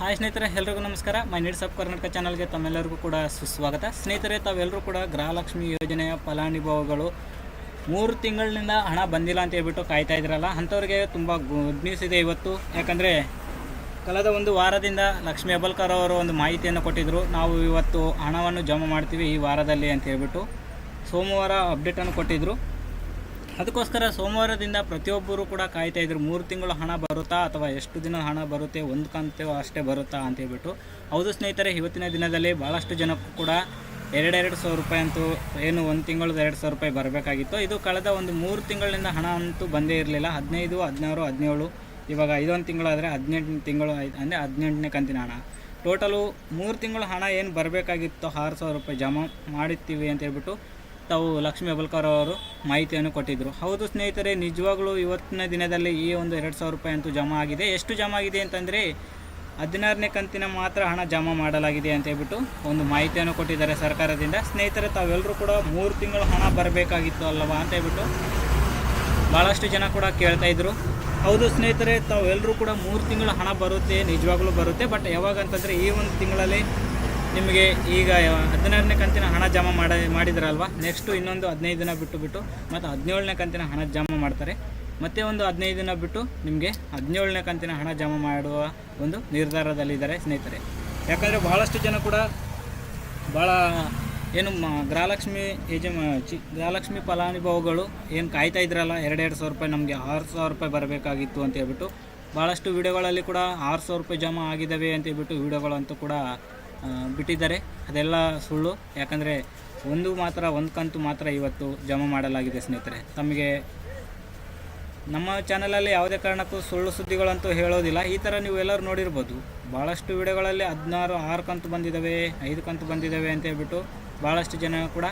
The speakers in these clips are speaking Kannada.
ಹಾಯ್ ಸ್ನೇಹಿತರೆ, ಎಲ್ರಿಗೂ ನಮಸ್ಕಾರ. ಮೈ ನೀಡ್ಸ್ ಅಪ್ ಕರ್ನಾಟಕ ಚಾನಲ್ಗೆ ತಮ್ಮೆಲ್ಲರಿಗೂ ಕೂಡ ಸುಸ್ವಾಗತ. ಸ್ನೇಹಿತರೆ ತಾವೆಲ್ಲರೂ ಕೂಡ ಗೃಹಲಕ್ಷ್ಮಿ ಯೋಜನೆಯ ಫಲಾನುಭವಿಗಳು ಮೂರು ತಿಂಗಳಿನಿಂದ ಹಣ ಬಂದಿಲ್ಲ ಅಂತ ಹೇಳ್ಬಿಟ್ಟು ಕಾಯ್ತಾ ಇದ್ರಲ್ಲ ಅಂಥವ್ರಿಗೆ ತುಂಬ ಗುಡ್ ನ್ಯೂಸ್ ಇದೆ ಇವತ್ತು. ಯಾಕಂದರೆ, ಕಳೆದ ಒಂದು ವಾರದಿಂದ ಲಕ್ಷ್ಮೀ ಅಬಲ್ಕರ್ ಅವರು ಒಂದು ಮಾಹಿತಿಯನ್ನು ಕೊಟ್ಟಿದ್ದರು ನಾವು ಇವತ್ತು ಹಣವನ್ನು ಜಮಾ ಮಾಡ್ತೀವಿ ಈ ವಾರದಲ್ಲಿ ಅಂತ ಹೇಳ್ಬಿಟ್ಟು. ಸೋಮವಾರ ಅಪ್ಡೇಟನ್ನು ಕೊಟ್ಟಿದ್ದರು ಅದಕ್ಕೋಸ್ಕರ ಸೋಮವಾರದಿಂದ ಪ್ರತಿಯೊಬ್ಬರು ಕೂಡ ಕಾಯ್ತಾ ಇದ್ರು. ಮೂರು ತಿಂಗಳು ಹಣ ಬರುತ್ತಾ ಅಥವಾ ಎಷ್ಟು ದಿನ ಹಣ ಬರುತ್ತೆ, ಒಂದು ಕಂತು ಅಷ್ಟೇ ಬರುತ್ತಾ ಅಂತ ಹೇಳ್ಬಿಟ್ಟು. ಹೌದು ಸ್ನೇಹಿತರೆ, ಇವತ್ತಿನ ದಿನದಲ್ಲಿ ಭಾಳಷ್ಟು ಜನಕ್ಕೂ ಕೂಡ ಎರಡೆರಡು ಸಾವಿರ ರೂಪಾಯಿ ಅಂತೂ ಏನು ಒಂದು ತಿಂಗಳದ ಎರಡು ಸಾವಿರ ರೂಪಾಯಿ ಬರಬೇಕಾಗಿತ್ತು. ಇದು ಕಳೆದ ಒಂದು ಮೂರು ತಿಂಗಳಿಂದ ಹಣ ಅಂತೂ ಬಂದೇ ಇರಲಿಲ್ಲ. ಹದಿನೈದು, ಹದಿನಾರು, ಹದಿನೇಳು, ಇವಾಗ ಇದೊಂದು ತಿಂಗಳಾದರೆ ಹದಿನೆಂಟು ತಿಂಗಳು ಅಂದರೆ ಹದಿನೆಂಟನೇ ಕಂತಿನ ಹಣ. ಟೋಟಲು ಮೂರು ತಿಂಗಳು ಹಣ ಏನು ಬರಬೇಕಾಗಿತ್ತು ಆರು ಸಾವಿರ ರೂಪಾಯಿ ಜಮಾ ಮಾಡಿರ್ತೀವಿ ಅಂತ ಹೇಳ್ಬಿಟ್ಟು ತಾವು ಲಕ್ಷ್ಮೀ ಅಬಲ್ಕರ್ ಅವರು ಮಾಹಿತಿಯನ್ನು ಕೊಟ್ಟಿದ್ದರು ಹೌದು ಸ್ನೇಹಿತರೆ, ನಿಜವಾಗ್ಲೂ ಇವತ್ತಿನ ದಿನದಲ್ಲಿ ಈ ಒಂದು ಎರಡು ಸಾವಿರ ರೂಪಾಯಿ ಅಂತೂ ಜಮಾ ಆಗಿದೆ. ಎಷ್ಟು ಜಮಾ ಆಗಿದೆ ಅಂತಂದರೆ ಹದಿನಾರನೇ ಕಂತಿನ ಮಾತ್ರ ಹಣ ಜಮಾ ಮಾಡಲಾಗಿದೆ ಅಂತ ಹೇಳ್ಬಿಟ್ಟು ಒಂದು ಮಾಹಿತಿಯನ್ನು ಕೊಟ್ಟಿದ್ದಾರೆ ಸರ್ಕಾರದಿಂದ. ಸ್ನೇಹಿತರೆ ತಾವೆಲ್ಲರೂ ಕೂಡ ಮೂರು ತಿಂಗಳು ಹಣ ಬರಬೇಕಾಗಿತ್ತು ಅಲ್ಲವಾ ಅಂತ ಹೇಳ್ಬಿಟ್ಟು ಭಾಳಷ್ಟು ಜನ ಕೂಡ ಕೇಳ್ತಾ ಇದ್ರು. ಹೌದು ಸ್ನೇಹಿತರೆ ತಾವೆಲ್ಲರೂ ಕೂಡ ಮೂರು ತಿಂಗಳು ಹಣ ಬರುತ್ತೆ, ನಿಜವಾಗ್ಲೂ ಬರುತ್ತೆ. ಬಟ್ ಯಾವಾಗ ಅಂತಂದರೆ ಈ ಒಂದು ತಿಂಗಳಲ್ಲಿ ನಿಮಗೆ ಈಗ ಹದಿನಾರನೇ ಕಂತಿನ ಹಣ ಜಮಾ ಮಾಡ ಮಾಡಿದ್ರಲ್ವಾ? ನೆಕ್ಸ್ಟು ಇನ್ನೊಂದು ಹದಿನೈದು ದಿನ ಬಿಟ್ಟು ಬಿಟ್ಟು ಮತ್ತು ಹದಿನೇಳನೇ ಕಂತಿನ ಹಣ ಜಮಾ ಮಾಡ್ತಾರೆ. ಮತ್ತೆ ಒಂದು ಹದಿನೈದು ದಿನ ಬಿಟ್ಟು ನಿಮಗೆ ಹದಿನೇಳನೇ ಕಂತಿನ ಹಣ ಜಮಾ ಮಾಡುವ ಒಂದು ನಿರ್ಧಾರದಲ್ಲಿದ್ದಾರೆ ಸ್ನೇಹಿತರೆ. ಯಾಕಂದರೆ ಬಹಳಷ್ಟು ಜನ ಕೂಡ ಭಾಳ ಏನು ಗೃಹಲಕ್ಷ್ಮಿ ಯಜಮ ಚಿ ಗೃಹಲಕ್ಷ್ಮಿ ಫಲಾನುಭವಿಗಳು ಏನು ಕಾಯ್ತಾ ಇದ್ರಲ್ಲ, ಎರಡೆರಡು ಸಾವಿರ ರೂಪಾಯಿ ನಮಗೆ ಆರು ಸಾವಿರ ರೂಪಾಯಿ ಬರಬೇಕಾಗಿತ್ತು ಅಂತ ಹೇಳ್ಬಿಟ್ಟು ಭಾಳಷ್ಟು ವಿಡಿಯೋಗಳಲ್ಲಿ ಕೂಡ ಆರು ಸಾವಿರ ರೂಪಾಯಿ ಜಮಾ ಆಗಿದ್ದಾವೆ ಅಂತ ಹೇಳ್ಬಿಟ್ಟು ವಿಡಿಯೋಗಳಂತೂ ಕೂಡ ಬಿಟ್ಟಿದ್ದಾರೆ. ಅದೆಲ್ಲ ಸುಳ್ಳು. ಯಾಕಂದರೆ ಒಂದು ಮಾತ್ರ, ಒಂದು ಕಂತು ಮಾತ್ರ ಇವತ್ತು ಜಮಾ ಮಾಡಲಾಗಿದೆ ಸ್ನೇಹಿತರೆ. ತಮಗೆ ನಮ್ಮ ಚಾನಲಲ್ಲಿ ಯಾವುದೇ ಕಾರಣಕ್ಕೂ ಸುಳ್ಳು ಸುದ್ದಿಗಳಂತೂ ಹೇಳೋದಿಲ್ಲ. ಈ ಥರ ನೀವು ಎಲ್ಲರೂ ನೋಡಿರ್ಬೋದು. ಭಾಳಷ್ಟು ವಿಡಿಯೋಗಳಲ್ಲಿ ಹದಿನಾರು, ಆರು ಕಂತು ಬಂದಿದ್ದಾವೆ, ಐದು ಕಂತು ಬಂದಿದ್ದಾವೆ ಅಂತ ಹೇಳ್ಬಿಟ್ಟು ಭಾಳಷ್ಟು ಜನ ಕೂಡ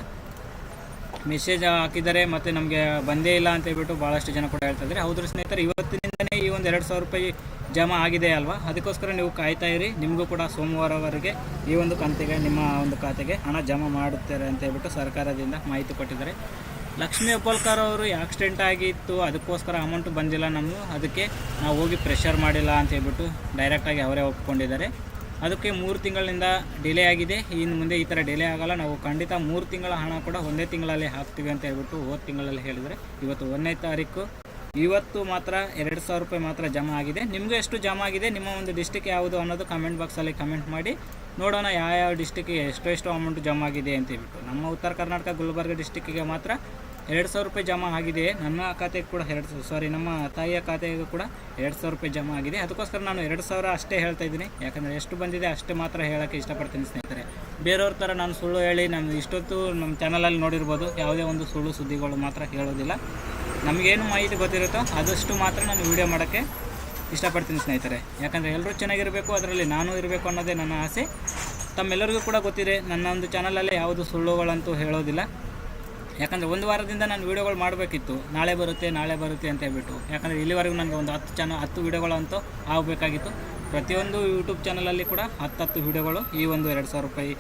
ಮೆಸೇಜ್ ಹಾಕಿದ್ದಾರೆ ಮತ್ತು ನಮಗೆ ಬಂದೇ ಇಲ್ಲ ಅಂತ ಹೇಳ್ಬಿಟ್ಟು ಭಾಳಷ್ಟು ಜನ ಕೂಡ ಹೇಳ್ತಾ ಇದ್ದಾರೆ. ಹೌದು ಸ್ನೇಹಿತರೆ, ಇವತ್ತಿನಿಂದನೇ ಈ ಒಂದು ಎರಡು ಸಾವಿರ ರೂಪಾಯಿ ಜಮಾ ಆಗಿದೆ ಅಲ್ವಾ? ಅದಕ್ಕೋಸ್ಕರ ನೀವು ಕಾಯ್ತಾ ಇರಿ. ನಿಮಗೂ ಕೂಡ ಸೋಮವಾರವರೆಗೆ ಈ ಒಂದು ಕಂತಿಗೆ ನಿಮ್ಮ ಒಂದು ಖಾತೆಗೆ ಹಣ ಜಮಾ ಮಾಡುತ್ತಾರೆ ಅಂತ ಹೇಳ್ಬಿಟ್ಟು ಸರ್ಕಾರದಿಂದ ಮಾಹಿತಿ ಕೊಟ್ಟಿದ್ದಾರೆ. ಲಕ್ಷ್ಮೀ ಅಪ್ಪಲ್ಕರ್ ಅವರು ಆಕ್ಸಿಡೆಂಟ್ ಆಗಿತ್ತು. ಅದಕ್ಕೋಸ್ಕರ ಅಮೌಂಟ್ ಬಂದಿಲ್ಲ ನಮ್ಮ ಅದಕ್ಕೆ ನಾವು ಹೋಗಿ ಪ್ರೆಷರ್ ಮಾಡಿಲ್ಲ ಅಂತ ಹೇಳ್ಬಿಟ್ಟು ಡೈರೆಕ್ಟಾಗಿ ಅವರೇ ಒಪ್ಕೊಂಡಿದ್ದಾರೆ. ಅದಕ್ಕೆ ಮೂರು ತಿಂಗಳಿಂದ ಡಿಲೇ ಆಗಿದೆ. ಇನ್ನು ಮುಂದೆ ಈ ಥರ ಡಿಲೇ ಆಗಲ್ಲ. ನಾವು ಖಂಡಿತ ಮೂರು ತಿಂಗಳ ಹಣ ಕೂಡ ಒಂದೇ ತಿಂಗಳಲ್ಲಿ ಹಾಕ್ತೀವಿ ಅಂತ ಹೇಳ್ಬಿಟ್ಟು ಹೋದ ತಿಂಗಳಲ್ಲಿ ಹೇಳಿದರೆ ಇವತ್ತು ಒಂದನೇ ತಾರೀಕು. ಇವತ್ತು ಮಾತ್ರ ಎರಡು ಸಾವಿರ ರೂಪಾಯಿ ಮಾತ್ರ ಜಮಾ ಆಗಿದೆ. ನಿಮಗೆ ಎಷ್ಟು ಜಮಾ ಆಗಿದೆ, ನಿಮ್ಮ ಒಂದು ಡಿಸ್ಟಿಕ್ ಯಾವುದು ಅನ್ನೋದು ಕಮೆಂಟ್ ಬಾಕ್ಸಲ್ಲಿ ಕಮೆಂಟ್ ಮಾಡಿ. ನೋಡೋಣ ಯಾವ ಯಾವ ಡಿಸ್ಟಿಕ್ಗೆ ಎಷ್ಟು ಎಷ್ಟು ಅಮೌಂಟ್ ಜಮಾ ಆಗಿದೆ ಅಂತ ಹೇಳ್ಬಿಟ್ಟು. ನಮ್ಮ ಉತ್ತರ ಕರ್ನಾಟಕ ಗುಲ್ಬರ್ಗ ಡಿಸ್ಟಿಕ್ಕಿಗೆ ಮಾತ್ರ ಎರಡು ಸಾವಿರ ರೂಪಾಯಿ ಜಮಾ ಆಗಿದೆ. ನನ್ನ ಖಾತೆಗೆ ಕೂಡ ಎರಡು ಸಾರಿ ನಮ್ಮ ತಾಯಿಯ ಖಾತೆಗೂ ಕೂಡ ಎರಡು ಸಾವಿರ ರೂಪಾಯಿ ಜಮಾ ಆಗಿದೆ. ಅದಕ್ಕೋಸ್ಕರ ನಾನು ಎರಡು ಸಾವಿರ ಅಷ್ಟೇ ಹೇಳ್ತಾ ಇದ್ದೀನಿ. ಯಾಕಂದರೆ ಎಷ್ಟು ಬಂದಿದೆ ಅಷ್ಟೇ ಮಾತ್ರ ಹೇಳೋಕ್ಕೆ ಇಷ್ಟಪಡ್ತೀನಿ ಸ್ನೇಹಿತರೆ. ಬೇರೆಯವ್ರ ಥರ ನಾನು ಸುಳ್ಳು ಹೇಳಿ ನಾನು ಇಷ್ಟೊತ್ತು ನಮ್ಮ ಚಾನಲಲ್ಲಿ ನೋಡಿರ್ಬೋದು. ಯಾವುದೇ ಒಂದು ಸುಳ್ಳು ಸುದ್ದಿಗಳು ಮಾತ್ರ ಹೇಳೋದಿಲ್ಲ. ನಮಗೇನು ಮಾಹಿತಿ ಗೊತ್ತಿರುತ್ತೋ ಆದಷ್ಟು ಮಾತ್ರ ನಾನು ವೀಡಿಯೋ ಮಾಡೋಕ್ಕೆ ಇಷ್ಟಪಡ್ತೀನಿ ಸ್ನೇಹಿತರೆ. ಯಾಕಂದರೆ ಎಲ್ಲರೂ ಚೆನ್ನಾಗಿರಬೇಕು, ಅದರಲ್ಲಿ ನಾನು ಇರಬೇಕು ಅನ್ನೋದೇ ನನ್ನ ಆಸೆ. ತಮ್ಮೆಲ್ಲರಿಗೂ ಕೂಡ ಗೊತ್ತಿದೆ, ನನ್ನ ಒಂದು ಚಾನಲಲ್ಲಿ ಯಾವುದು ಸುಳ್ಳುಗಳಂತೂ ಹೇಳೋದಿಲ್ಲ. ಯಾಕಂದರೆ ಒಂದು ವಾರದಿಂದ ನಾನು ವೀಡಿಯೋಗಳು ಮಾಡಬೇಕಿತ್ತು. ನಾಳೆ ಬರುತ್ತೆ ನಾಳೆ ಬರುತ್ತೆ ಅಂತ ಹೇಳ್ಬಿಟ್ಟು. ಯಾಕಂದರೆ ಇಲ್ಲಿವರೆಗೂ ನನಗೆ ಒಂದು ಹತ್ತು ಚಾನಲ್ ಹತ್ತು ವೀಡಿಯೋಗಳಂತೂ ಆಗಬೇಕಾಗಿತ್ತು. ಪ್ರತಿಯೊಂದು ಯೂಟ್ಯೂಬ್ ಚಾನಲಲ್ಲಿ ಕೂಡ ಹತ್ತತ್ತು ವೀಡಿಯೋಗಳು ಈ ಒಂದು ಎರಡು ಸಾವಿರ ರೂಪಾಯಿ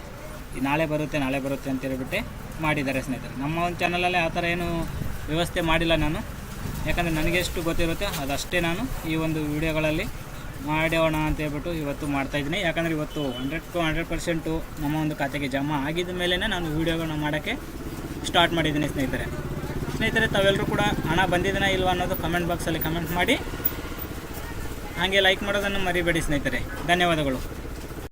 ನಾಳೆ ಬರುತ್ತೆ ನಾಳೆ ಬರುತ್ತೆ ಅಂತ ಹೇಳ್ಬಿಟ್ಟೆ ಮಾಡಿದ್ದಾರೆ ಸ್ನೇಹಿತರೆ. ನಮ್ಮ ಒಂದು ಚಾನಲಲ್ಲೇ ಆ ಥರ ಏನು ವ್ಯವಸ್ಥೆ ಮಾಡಿಲ್ಲ ನಾನು. ಯಾಕಂದರೆ ನನಗೆ ಎಷ್ಟು ಗೊತ್ತಿರುತ್ತೆ, ಅದಷ್ಟೇ ನಾನು ಈ ಒಂದು ವಿಡಿಯೋಗಳಲ್ಲಿ ಮಾಡೋಣ ಅಂತ ಹೇಳ್ಬಿಟ್ಟು ಇವತ್ತು ಮಾಡ್ತಾಯಿದ್ದೀನಿ ಯಾಕಂದರೆ ಇವತ್ತು ಹಂಡ್ರೆಡ್ ಟು ಹಂಡ್ರೆಡ್ ಪರ್ಸೆಂಟು ನಮ್ಮ ಒಂದು ಖಾತೆಗೆ ಜಮಾ ಆಗಿದ ಮೇಲೇ ನಾನು ವೀಡಿಯೋಗಳನ್ನ ಮಾಡೋಕ್ಕೆ ಸ್ಟಾರ್ಟ್ ಮಾಡಿದ್ದೀನಿ ಸ್ನೇಹಿತರೆ. ಸ್ನೇಹಿತರೆ ತಾವೆಲ್ಲರೂ ಕೂಡ ಹಣ ಬಂದಿದ್ದೀನ ಇಲ್ವಾ ಅನ್ನೋದು ಕಮೆಂಟ್ ಬಾಕ್ಸಲ್ಲಿ ಕಮೆಂಟ್ ಮಾಡಿ. ಹಾಗೆ ಲೈಕ್ ಮಾಡೋದನ್ನು ಮರಿಬೇಡಿ ಸ್ನೇಹಿತರೆ. ಧನ್ಯವಾದಗಳು.